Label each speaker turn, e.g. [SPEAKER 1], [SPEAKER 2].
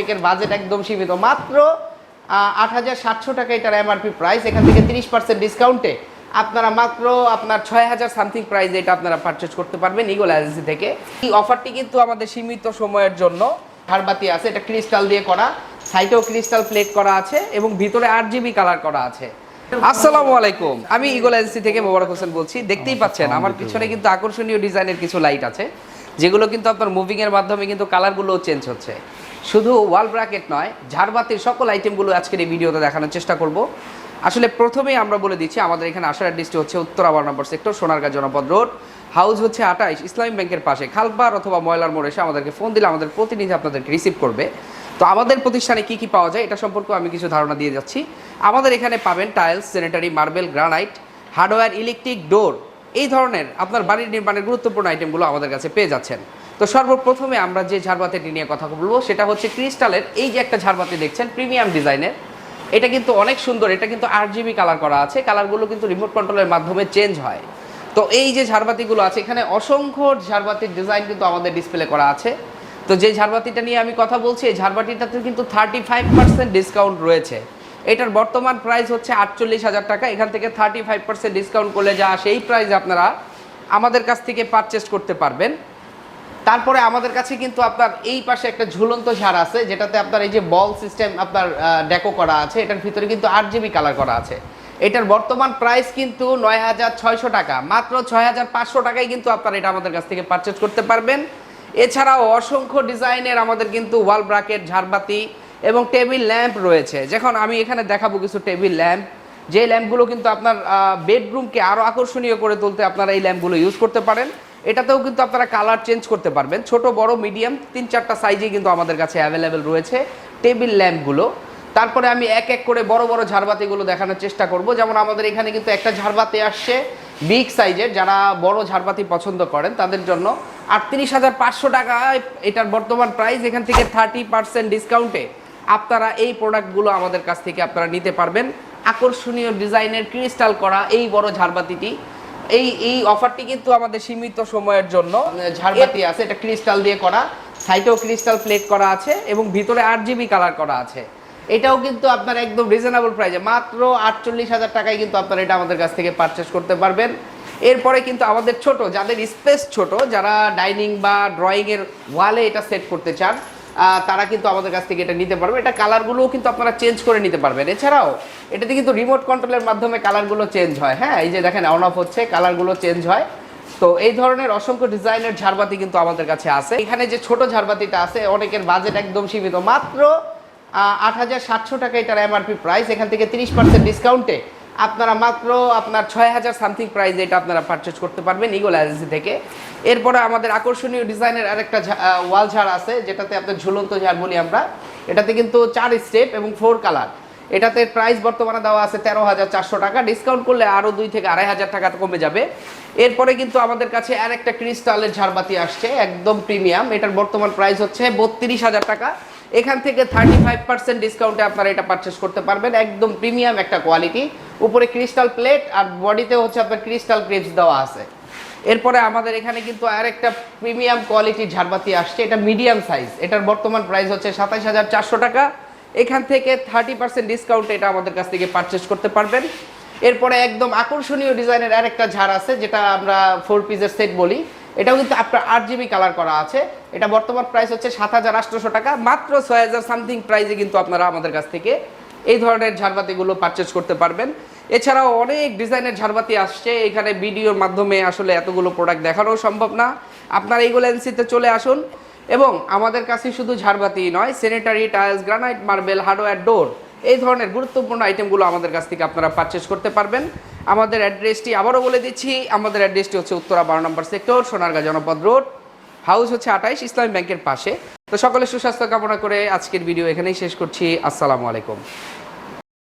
[SPEAKER 1] অনেকের বাজেট একদম সীমিত। মাত্র আট হাজার সাতশো টাকা এটার এমআরপি প্রাইস এখান থেকে তিরিশ পার্সেন্ট ডিসকাউন্টে আপনারা মাত্র আপনার ছয় হাজার সামথিং প্রাইস এটা আপনারা পারচেজ করতে পারবেন ইগোল এজেন্সি থেকে। এই অফারটি কিন্তু আমাদের সীমিত সময়ের জন্য ঝাড়বাতি আছে এটা ক্রিস্টাল দিয়ে করা সাইটেও ক্রিস্টাল প্লেট করা আছে এবং ভিতরে আট জিবি কালার করা আছে। আসসালামু আলাইকুম আমি ইগোল এজেন্সি থেকে মোবারক হোসেন বলছি। দেখতেই পাচ্ছেন আমার পিছনে কিন্তু আকর্ষণীয় ডিজাইনের কিছু লাইট আছে যেগুলো কিন্তু আপনার মুভিং এর মাধ্যমে কিন্তু কালারগুলো চেঞ্জ হচ্ছে। শুধু ওয়াল ব্র্যাকেট নয়, ঝাড়বাতির সকল আইটেমগুলো আজকের এই ভিডিওতে দেখানোর চেষ্টা করব। আসলে প্রথমেই আমরা বলে দিচ্ছি, আমাদের এখানে আসার অ্যাড্রেসটি হচ্ছে উত্তর আবার নম্বর সেক্টর সোনারগাঁ জনপদ রোড হাউস হচ্ছে আটাইশ, ইসলামী ব্যাংকের পাশে খালপার অথবা ময়লার মোড় এসে আমাদেরকে ফোন দিলে আমাদের প্রতিনিধি আপনাদেরকে রিসিভ করবে। তো আমাদের প্রতিষ্ঠানে কি কি পাওয়া যায়, এটা সম্পর্কে আমি কিছু ধারণা দিয়ে যাচ্ছি। আমাদের এখানে পাবেন tiles sanitary marble granite hardware electric door এই ধরনের আপনার বাড়ির নির্মাণের গুরুত্বপূর্ণ আইটেমগুলো আমাদের কাছে পেয়ে যাচ্ছেন। তো সর্বপ্রথমে আমরা যে ঝাড়বাতিটি নিয়ে কথা বলব, সেটা হচ্ছে ক্রিস্টালের, এই যে একটা ঝাড়বাতি দেখছেন, প্রিমিয়াম ডিজাইনের। এটা কিন্তু অনেক সুন্দর, এটা কিন্তু আট জিবি কালার করা আছে কালারগুলো কিন্তু রিমোট কন্ট্রোলের মাধ্যমে চেঞ্জ হয়। তো এই যে ঝাড়বাতিগুলো আছে, এখানে অসংখ্য ঝাড়বাতির ডিজাইন কিন্তু আমাদের ডিসপ্লে করা আছে। তো যে ঝাড়বাতিটা নিয়ে আমি কথা বলছি, এই ঝাড়বাতিটাতে কিন্তু থার্টি ফাইভ পার্সেন্ট ডিসকাউন্ট রয়েছে। এটার বর্তমান প্রাইস হচ্ছে আটচল্লিশ হাজার টাকা, এখান থেকে থার্টি ফাইভ পার্সেন্ট ডিসকাউন্ট করলে যা সেই প্রাইস আপনারা আমাদের কাছ থেকে পারচেস করতে পারবেন। তারপরে আমাদের কাছে কিন্তু আপনার এই পাশে একটা ঝুলন্ত ঝাড় আছে, যেটাতে আপনার এই যে বল সিস্টেম আপনার ডেকো করা আছে, এটার ভিতরে কিন্তু আট জিবি কালার করা আছে। এটার বর্তমান প্রাইস কিন্তু নয় হাজার ছয়শো টাকা, মাত্র ছয় হাজার পাঁচশো টাকায় কিন্তু আপনার এটা আমাদের কাছ থেকে পারচেজ করতে পারবেন। এছাড়াও অসংখ্য ডিজাইনের আমাদের কিন্তু ওয়াল ব্রাকেট ঝাড়বাতি এবং টেবিল ল্যাম্প রয়েছে। যখন আমি এখানে দেখাবো কিছু টেবিল ল্যাম্প যে ল্যাম্পগুলো কিন্তু আপনার বেডরুমকে আরও আকর্ষণীয় করে তুলতে আপনারা এই ল্যাম্পগুলো ইউজ করতে পারেন। এটাতেও কিন্তু আপনারা কালার চেঞ্জ করতে পারবেন। ছোট, বড় মিডিয়াম তিন, চারটা সাইজে কিন্তু আমাদের কাছে অ্যাভেলেবেল রয়েছে টেবিল ল্যাম্পগুলো তারপরে আমি এক এক করে বড় বড় ঝাড়বাতিগুলো দেখানোর চেষ্টা করব। যেমন আমাদের এখানে কিন্তু একটা ঝাড়বাতি আসছে বিগ সাইজের যারা বড় ঝাড়বাতি পছন্দ করেন, তাদের জন্য আটত্রিশ হাজার পাঁচশো টাকায় এটার বর্তমান প্রাইস এখান থেকে থার্টি পার্সেন্ট ডিসকাউন্টে আপনারা এই প্রোডাক্টগুলো আমাদের কাছ থেকে আপনারা নিতে পারবেন। আকর্ষণীয় ডিজাইনের ক্রিস্টাল করা এই বড় ঝাড়বাতিটি। এই এই অফারটি কিন্তু আমাদের সীমিত সময়ের জন্য। ঝাড়বাতি আছে এটা ক্রিস্টাল দিয়ে করা। সাইটেও ক্রিস্টাল প্লেট করা আছে এবং ভিতরে আট জিবি কালার করা আছে। এটাও কিন্তু আপনার একদম রিজনেবল প্রাইসে মাত্র আটচল্লিশ হাজার টাকায় কিন্তু আপনারা এটা আমাদের কাছ থেকে পারচেস করতে পারবেন। এরপরে কিন্তু আমাদের ছোট যাদের স্পেস ছোট যারা ডাইনিং বা ড্রয়িংয়ের ওয়ালে এটা সেট করতে চান তারা কিন্তু আমাদের কাছ থেকে এটা নিতে পারবে। এটা কালারগুলোও কিন্তু আপনারা চেঞ্জ করে নিতে পারবেন। এছাড়াও, এটাতে কিন্তু রিমোট কন্ট্রোলের মাধ্যমে কালারগুলো চেঞ্জ হয়। হ্যাঁ এই যে দেখেন অন অফ হচ্ছে কালারগুলো চেঞ্জ হয়। তো এই ধরনের অসংখ্য ডিজাইনের ঝাড়বাতি কিন্তু আমাদের কাছে আছে। এখানে যে ছোট ঝাড়বাতিটা আছে, অনেকের বাজেট একদম সীমিত। মাত্র আট হাজার সাতশো টাকা এটার এমআরপি প্রাইস এখান থেকে তিরিশ পার্সেন্ট ডিসকাউন্টে আপনারা মাত্র আপনার ছয় হাজার সামথিং প্রাইস এটা আপনারা পারচেজ করতে পারবেন ইগোল এজেন্সি থেকে। এরপরে আমাদের আকর্ষণীয় ডিজাইনের আরেকটা ওয়াল ঝাড় আছে, যেটাতে আপনার ঝুলন্ত ঝাড় বলি আমরা। এটাতে কিন্তু চার স্টেপ এবং ফোর কালার এটাতে প্রাইস বর্তমানে দেওয়া আছে তেরো হাজার চারশো টাকা। ডিসকাউন্ট করলে আরও দুই থেকে আড়াই হাজার টাকা কমে যাবে। এরপরে কিন্তু আমাদের কাছে আর একটা ক্রিস্টালের ঝাড়বাতি আসছে, একদম প্রিমিয়াম এটার বর্তমান প্রাইস হচ্ছে বত্রিশ হাজার টাকা। এখান থেকে থার্টি ফাইভ পার্সেন্ট ডিসকাউন্টে আপনারা এটা পারচেস করতে পারবেন। একদম প্রিমিয়াম একটা কোয়ালিটি উপরে ক্রিস্টাল প্লেট আর বডিতে হচ্ছে আপনার ক্রিস্টাল ক্রিপস দেওয়া আছে। এরপরে আমাদের এখানে কিন্তু আর একটা প্রিমিয়াম কোয়ালিটির ঝাড়বাতি আসছে। এটা মিডিয়াম সাইজ এটার বর্তমান প্রাইস হচ্ছে সাতাইশ হাজার চারশো টাকা। এখান থেকে থার্টি পার্সেন্ট ডিসকাউন্টে এটা আমাদের কাছ থেকে পারচেস করতে পারবেন। এরপরে একদম আকর্ষণীয় ডিজাইনের আরেকটা ঝাড় আছে, যেটা আমরা ফোর পিসের সেট বলি। এটাও কিন্তু আপনার আট জিবি কালার করা আছে। এটা বর্তমান প্রাইস হচ্ছে সাত হাজার আটশোশো টাকা। মাত্র ছয় হাজার সামথিং প্রাইসে কিন্তু আপনারা আমাদের কাছ থেকে এই ধরনের ঝাড়বাতিগুলো পারচেস করতে পারবেন। এছাড়াও অনেক ডিজাইনের ঝাড়বাতি আসছে। এখানে ভিডিওর মাধ্যমে আসলে এতগুলো প্রোডাক্ট দেখানো সম্ভব না। আপনারা এইগুলো এনসিতে চলে আসুন এবং আমাদের কাছে শুধু ঝাড়বাতি নয় sanitary tiles granite marble hardware door এই ধরনের গুরুত্বপূর্ণ আইটেমগুলো আমাদের কাছ থেকে আপনারা পারচেস করতে পারবেন। আমাদের অ্যাড্রেসটি আবারও বলে দিচ্ছি, আমাদের অ্যাড্রেসটি হচ্ছে উত্তরা বারো নম্বর সেক্টর সোনারগাঁ জনপদ রোড হাউস হচ্ছে আঠাইশ, ইসলামী ব্যাংকের পাশে। তো সকলে সুস্বাস্থ্য কামনা করে আজকের ভিডিও এখানেই শেষ করছি। আসসালামু আলাইকুম।